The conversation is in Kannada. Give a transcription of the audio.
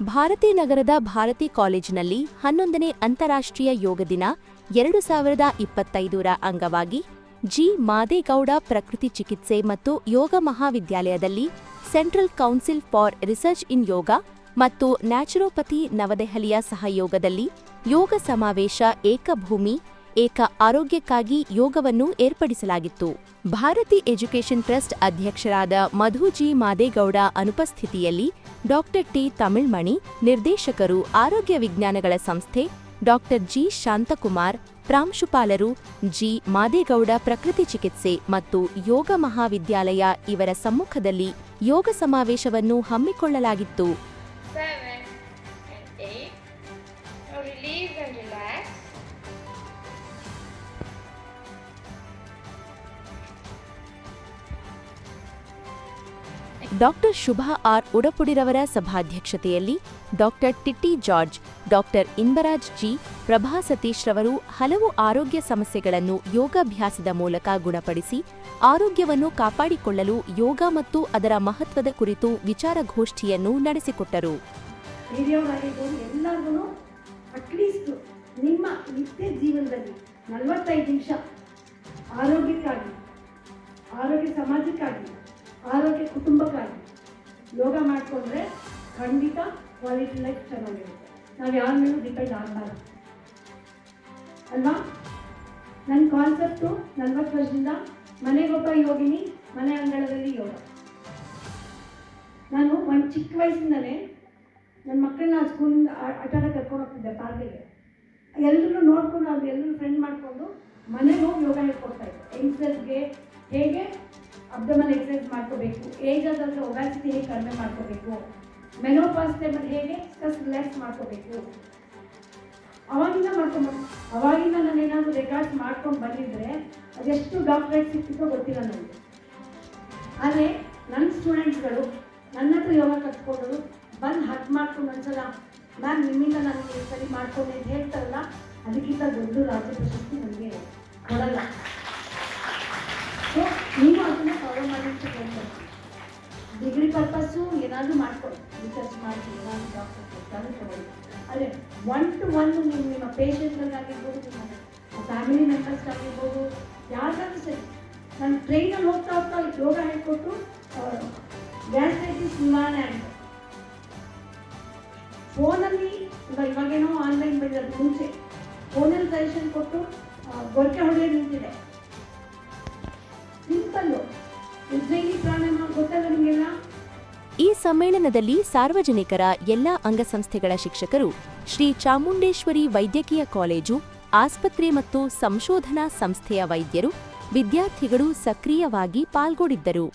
ಭಾರತಿ ನಗರದ ಭಾರತಿ ಕಾಲೇಜಿನಲ್ಲಿ ಹನ್ನೊಂದನೇ ಅಂತಾರಾಷ್ಟ್ರೀಯ ಯೋಗ ದಿನ ಎರಡು ಸಾವಿರದ ಇಪ್ಪತ್ತೈದರ ಅಂಗವಾಗಿ ಜಿ. ಮಾದೇಗೌಡ ಪ್ರಕೃತಿ ಚಿಕಿತ್ಸೆ ಮತ್ತು ಯೋಗ ಮಹಾವಿದ್ಯಾಲಯದಲ್ಲಿ Central Council for Research in Yoga ಮತ್ತು ನ್ಯಾಚುರೋಪತಿ ನವದೆಹಲಿಯ ಸಹಯೋಗದಲ್ಲಿ ಯೋಗ ಸಮಾವೇಶ ಏಕಭೂಮಿ ಏಕ ಆರೋಗ್ಯಕ್ಕಾಗಿ ಯೋಗವನ್ನು ಏರ್ಪಡಿಸಲಾಗಿತ್ತು. ಭಾರತಿ ಎಜುಕೇಷನ್ ಟ್ರಸ್ಟ್ ಅಧ್ಯಕ್ಷರಾದ ಮಧುಜಿ ಮಾದೇಗೌಡ ಅನುಪಸ್ಥಿತಿಯಲ್ಲಿ ಡಾಕ್ಟರ್ ಟಿ ತಮಿಳ್ಮಣಿ, ನಿರ್ದೇಶಕರು ಆರೋಗ್ಯ ವಿಜ್ಞಾನಗಳ ಸಂಸ್ಥೆ, ಡಾಕ್ಟರ್ ಜಿ ಶಾಂತಕುಮಾರ್, ಪ್ರಾಂಶುಪಾಲರು ಜಿ ಮಾದೇಗೌಡ ಪ್ರಕೃತಿ ಚಿಕಿತ್ಸೆ ಮತ್ತು ಯೋಗ ಮಹಾವಿದ್ಯಾಲಯ ಇವರ ಸಮ್ಮುಖದಲ್ಲಿ ಯೋಗ ಸಮಾವೇಶವನ್ನು ಹಮ್ಮಿಕೊಳ್ಳಲಾಗಿತ್ತು. ಡಾಕ್ಟರ್ ಶುಭಾ ಆರ್ ಉಡಪುಡಿರವರ ಸಭಾಧ್ಯಕ್ಷತೆಯಲ್ಲಿ doctor Titty George, doctor Inbaraj ji, Prabha Satish ರವರು ಹಲವು ಆರೋಗ್ಯ ಸಮಸ್ಯೆಗಳನ್ನು ಯೋಗಾಭ್ಯಾಸದ ಮೂಲಕ ಗುಣಪಡಿಸಿ ಆರೋಗ್ಯವನ್ನು ಕಾಪಾಡಿಕೊಳ್ಳಲು ಯೋಗ ಮತ್ತು ಅದರ ಮಹತ್ವದ ಕುರಿತು ವಿಚಾರಗೋಷ್ಠಿಯನ್ನು ನಡೆಸಿಕೊಟ್ಟರು. ಆರೋಗ್ಯಕ್ಕಾಗಿ, ಆರೋಗ್ಯ ಸಮಾಜಕ್ಕಾಗಿ ಆರೋಗ್ಯ ಕುಟುಂಬಕ್ಕಾಗಿ. ಯೋಗ ಮಾಡಿಕೊಂಡ್ರೆ ಖಂಡಿತ ಕ್ವಾಲಿಟಿ ಲೈಫ್ ಚೆನ್ನಾಗಿರುತ್ತೆ. ನಾವು ಯಾರ ಮೇಲೂ ಡಿಪೆಂಡ್ ಆಗಬಾರ್ದು. ಅಲ್ವಾ? ನನ್ನ ಕಾನ್ಸೆಪ್ಟು ನಲ್ವತ್ತು ವರ್ಷದಿಂದ ಮನೆಗೊಬ್ಬ ಯೋಗಿನಿ, ಮನೆ ಅಂಗಳದಲ್ಲಿ ಯೋಗ. ನಾನು ಒಂದು ಚಿಕ್ಕ ವಯಸ್ಸಿಂದಲೇ ನನ್ನ ಮಕ್ಕಳನ್ನ ಸ್ಕೂಲಿಂದ ಆಟ ಆಡ ಕರ್ಕೊಂಡು ಹೋಗ್ತಿದ್ದೆ ಪಾರ್ಕಿಗೆ. ಎಲ್ಲರೂ ನೋಡ್ಕೊಂಡು ಅವ್ರು ಎಲ್ಲರೂ ಫ್ರೆಂಡ್ ಮಾಡಿಕೊಂಡು ಮನೆಗೆ ಹೋಗಿ ಯೋಗ ಹೇಳ್ಕೊಡ್ತಾ ಇದ್ದೆ. ಯಂಗ್ಸ್ಟರ್ಸ್ಗೆ ಹೇಗೆ? ಅಬ್ಡಮನ್ ಎಕ್ಸಸೈಸ್ ಮಾಡ್ಕೋಬೇಕು. ಏಜ್ ಆದಂಥ ಒಬಾಸಿಟಿ ಹೇಗೆ ಕಡಿಮೆ ಮಾಡ್ಕೋಬೇಕು? ಮೆನೋಪಾಸ್ ಟೈಮಲ್ಲಿ ಹೇಗೆ ಸ್ಟ್ರೆಸ್ ರಿಲ್ಯಾಕ್ಸ್ ಮಾಡ್ಕೋಬೇಕು? ಅವಾಗಿಂದ ಮಾಡ್ಕೊಂಬಂದು ಅವಾಗಿಂದ ನಾನು ಏನಾದರೂ ರೆಕಾರ್ಡ್ಸ್ ಮಾಡ್ಕೊಂಡು ಬಂದಿದ್ರೆ ಅದೆಷ್ಟು ಡಾಕ್ಟ್ರೇಟ್ ಸಿಕ್ಕಿತ್ತೋ ಗೊತ್ತಿಲ್ಲ ನನಗೆ. ಆದರೆ ನನ್ನ ಸ್ಟೂಡೆಂಟ್ಸ್ಗಳು ನನ್ನ ಹತ್ರ ಯೋಗ ಕಟ್ಕೊಂಡು ಬಂದು ಹಕ್ ಮಾಡ್ಕೊಂಡು ಒಂದ್ಸಲ ಮ್ಯಾಮ್ ನಿಮ್ಮಿಂದ ನಾನು ಸರಿ ಮಾಡ್ಕೊಂಡು ಹೇಳ್ತಾರಲ್ಲ, ಅದಕ್ಕಿಂತ ದೊಡ್ಡ ರಾಜ್ಯ ಪ್ರಶಸ್ತಿ ನನಗೆ ಕೊಡಲ್ಲ. ಸೊ ಡಿಗ್ರಿ ಪರ್ಪಸ್ಸು ಏನಾದರೂ ಮಾಡ್ಕೊಳ್ಳಿ ರಿಸರ್ಚ್ ಮಾಡಿ ಏನಾದರೂ ಡಾಕ್ಟರ್ ಕೆಲಸನೂ ತಗೊಳ್ಳಿ. ಅದೇ ಒನ್ ಟು ಒನ್ ನೀವು ನಿಮ್ಮ ಪೇಷಂಟ್ಗಳಿಗಾಗಿರ್ಬೋದು ನಿಮ್ಮ ಫ್ಯಾಮಿಲಿ ಮೆಂಬರ್ಸ್ ಆಗಿರ್ಬೋದು, ಯಾರಿಗಾದ್ರೂ ಸರಿ. ನಾನು ಟ್ರೈನಲ್ಲಿ ಹೋಗ್ತಾ ಹೋಗ್ತಾ ಯೋಗ ಹೇಳ್ಕೊಟ್ಟು ಗ್ಯಾಸ್ಟ್ರೈಟಿಸ್ ನಿವಾರಣೆ ಅಂತ ಫೋನಲ್ಲಿ ಇವಾಗ ಇವಾಗೇನೋ ಆನ್ಲೈನ್ ಬಂದಿರೋದು ಮುಂಚೆ. ಫೋನಲ್ಲಿ ಸಜೆಷನ್ ಕೊಟ್ಟು ಗೊರಕೆ ಹೊಡೆಯೋದು ನಿಂತಿದೆ. ಸಮ್ಮೇಳನದಲ್ಲಿ ಸಾರ್ವಜನಿಕರ ಎಲ್ಲಾ ಅಂಗಸಂಸ್ಥೆಗಳ ಶಿಕ್ಷಕರು ಶ್ರೀ ಚಾಮುಂಡೇಶ್ವರಿ ವೈದ್ಯಕೀಯ ಕಾಲೇಜು, ಆಸ್ಪತ್ರೆ ಮತ್ತು ಸಂಶೋಧನಾ ಸಂಸ್ಥೆಯ ವೈದ್ಯರು, ವಿದ್ಯಾರ್ಥಿಗಳು ಸಕ್ರಿಯವಾಗಿ ಪಾಲ್ಗೊಂಡಿದ್ದರು.